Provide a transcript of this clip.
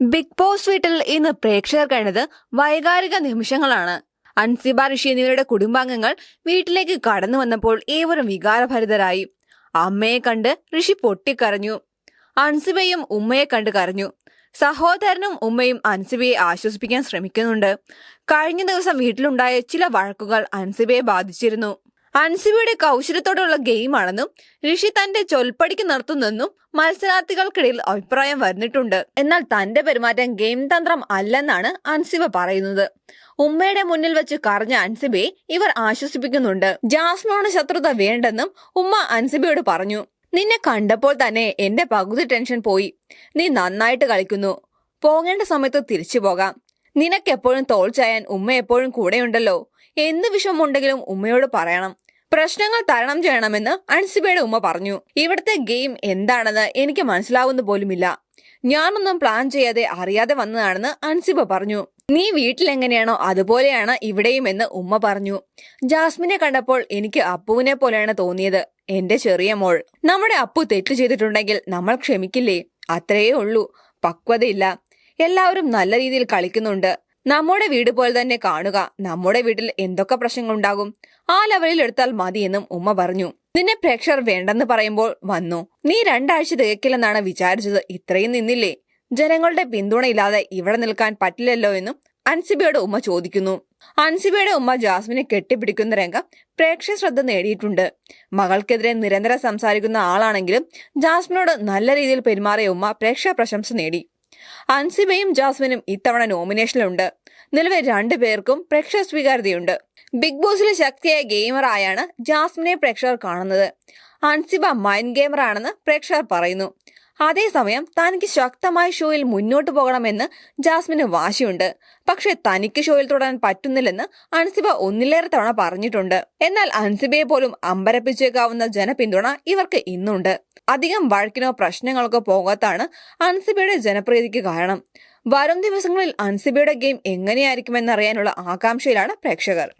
Big boss വീട്ടിൽ ഇന്ന് പ്രേക്ഷകർ കണ്ടത് വൈകാരിക നിമിഷങ്ങളാണ്. അൻസിബ ഋഷി എന്നിവരുടെ കുടുംബാംഗങ്ങൾ വീട്ടിലേക്ക് കടന്നു വന്നപ്പോൾ ഏവരും വികാരഭരിതരായി. അമ്മയെ കണ്ട് ഋഷി പൊട്ടിക്കരഞ്ഞു. അൻസിബയും ഉമ്മയെ കണ്ട് കരഞ്ഞു. സഹോദരനും ഉമ്മയും അൻസിബയെ ആശ്വസിപ്പിക്കാൻ ശ്രമിക്കുന്നുണ്ട്. കഴിഞ്ഞ ദിവസം വീട്ടിലുണ്ടായ ചില വഴക്കുകൾ അൻസിബയെ ബാധിച്ചിരുന്നു. അൻസിബയുടെ കൗശലത്തോടുള്ള ഗെയിമാണെന്നും ഋഷി തന്റെ ചൊൽപ്പടിക്ക് നിർത്തുന്നെന്നും മത്സരാർത്ഥികൾക്കിടയിൽ അഭിപ്രായം വന്നിട്ടുണ്ട് എന്നാൽ തന്റെ പെരുമാറ്റം ഗെയിം തന്ത്രം അല്ലെന്നാണ് അൻസിബ പറയുന്നത്. ഉമ്മയുടെ മുന്നിൽ വെച്ച് കറഞ്ഞ അൻസിബയെ ഇവർ ആശ്വസിപ്പിക്കുന്നുണ്ട്. ജാസ്മിനോട് ശത്രുത വേണ്ടെന്നും ഉമ്മ അൻസിബയോട് പറഞ്ഞു നിന്നെ കണ്ടപ്പോൾ തന്നെ എന്റെ പകുതി ടെൻഷൻ പോയി. നീ നന്നായിട്ട് കളിക്കുന്നു. പോകേണ്ട സമയത്ത് തിരിച്ചു പോകാം. നിനക്കെപ്പോഴും തോൾ ചായാൻ ഉമ്മ എപ്പോഴും കൂടെയുണ്ടല്ലോ. എന്ത് വിഷമമുണ്ടെങ്കിലും ഉമ്മയോട് പറയണം. പ്രശ്നങ്ങൾ തരണം ചെയ്യണമെന്ന് അൻസിബയുടെ ഉമ്മ പറഞ്ഞു. ഇവിടുത്തെ ഗെയിം എന്താണെന്ന് എനിക്ക് മനസ്സിലാവുന്ന പോലുമില്ല. ഞാനൊന്നും പ്ലാൻ ചെയ്യാതെ അറിയാതെ വന്നതാണെന്ന് അൻസിബ പറഞ്ഞു. നീ വീട്ടിലെങ്ങനെയാണോ അതുപോലെയാണ് ഇവിടെയും എന്ന് ഉമ്മ പറഞ്ഞു. ജാസ്മിനെ കണ്ടപ്പോൾ എനിക്ക് അപ്പുവിനെ പോലെയാണ് തോന്നിയത്. എന്റെ ചെറിയ മോൾ. നമ്മുടെ അപ്പു തെറ്റ് ചെയ്തിട്ടുണ്ടെങ്കിൽ നമ്മൾ ക്ഷമിക്കില്ലേ? അത്രയേ ഉള്ളൂ. പക്വതയില്ല. എല്ലാവരും നല്ല രീതിയിൽ കളിക്കുന്നുണ്ട്. നമ്മുടെ വീട് പോലെ തന്നെ കാണുക. നമ്മുടെ വീട്ടിൽ എന്തൊക്കെ പ്രശ്നങ്ങൾ ഉണ്ടാകും ആ ലെവലിൽ എടുത്താൽ മതിയെന്നും ഉമ്മ പറഞ്ഞു. നിന്നെ പ്രേക്ഷകർ വേണ്ടെന്ന് പറയുമ്പോൾ വന്നു. നീ രണ്ടാഴ്ച തികക്കില്ലെന്നാണ് വിചാരിച്ചത്. ഇത്രയും നിന്നില്ലേ? ജനങ്ങളുടെ പിന്തുണയില്ലാതെ ഇവിടെ നിൽക്കാൻ പറ്റില്ലല്ലോ എന്നും അൻസിബയുടെ ഉമ്മ ചോദിക്കുന്നു. അൻസിബയുടെ ഉമ്മ ജാസ്മിനെ കെട്ടിപ്പിടിക്കുന്ന രംഗം പ്രേക്ഷക ശ്രദ്ധ നേടിയിട്ടുണ്ട്. മകൾക്കെതിരെ നിരന്തരം സംസാരിക്കുന്ന ആളാണെങ്കിലും ജാസ്മിനോട് നല്ല രീതിയിൽ പെരുമാറിയ ഉമ്മ പ്രേക്ഷക പ്രശംസ നേടി. അൻസിബയും ജാസ്മിനും ഇത്തവണ നോമിനേഷനിലുണ്ട്. നിലവിൽ രണ്ടു പേർക്കും പ്രേക്ഷക സ്വീകാര്യതയുണ്ട്. ബിഗ് ബോസിലെ ശക്തിയായ ഗെയിമറായാണ് ജാസ്മിനെ പ്രേക്ഷകർ കാണുന്നത്. അൻസിബ മൈൻഡ് ഗെയിമറാണെന്ന് പ്രേക്ഷകർ പറയുന്നു. അതേസമയം തനിക്ക് ശക്തമായ ഷോയിൽ മുന്നോട്ട് പോകണമെന്ന് ജാസ്മിന് വാശിയുണ്ട്. പക്ഷെ തനിക്ക് ഷോയിൽ തുടരാൻ പറ്റുന്നില്ലെന്ന് അൻസിബ ഒന്നിലേറെ തവണ പറഞ്ഞിട്ടുണ്ട്. എന്നാൽ അൻസിബയെ പോലും അമ്പരപ്പിച്ചേക്കാവുന്ന ജനപിന്തുണ ഇവർക്ക് ഇന്നുണ്ട്. അധികം വഴക്കിനോ പ്രശ്നങ്ങൾക്കോ പോകാത്താണ് അൻസിബയുടെ ജനപ്രീതിക്ക് കാരണം. വരും ദിവസങ്ങളിൽ അൻസിബയുടെ ഗെയിം എങ്ങനെയായിരിക്കുമെന്നറിയാനുള്ള ആകാംക്ഷയിലാണ് പ്രേക്ഷകർ.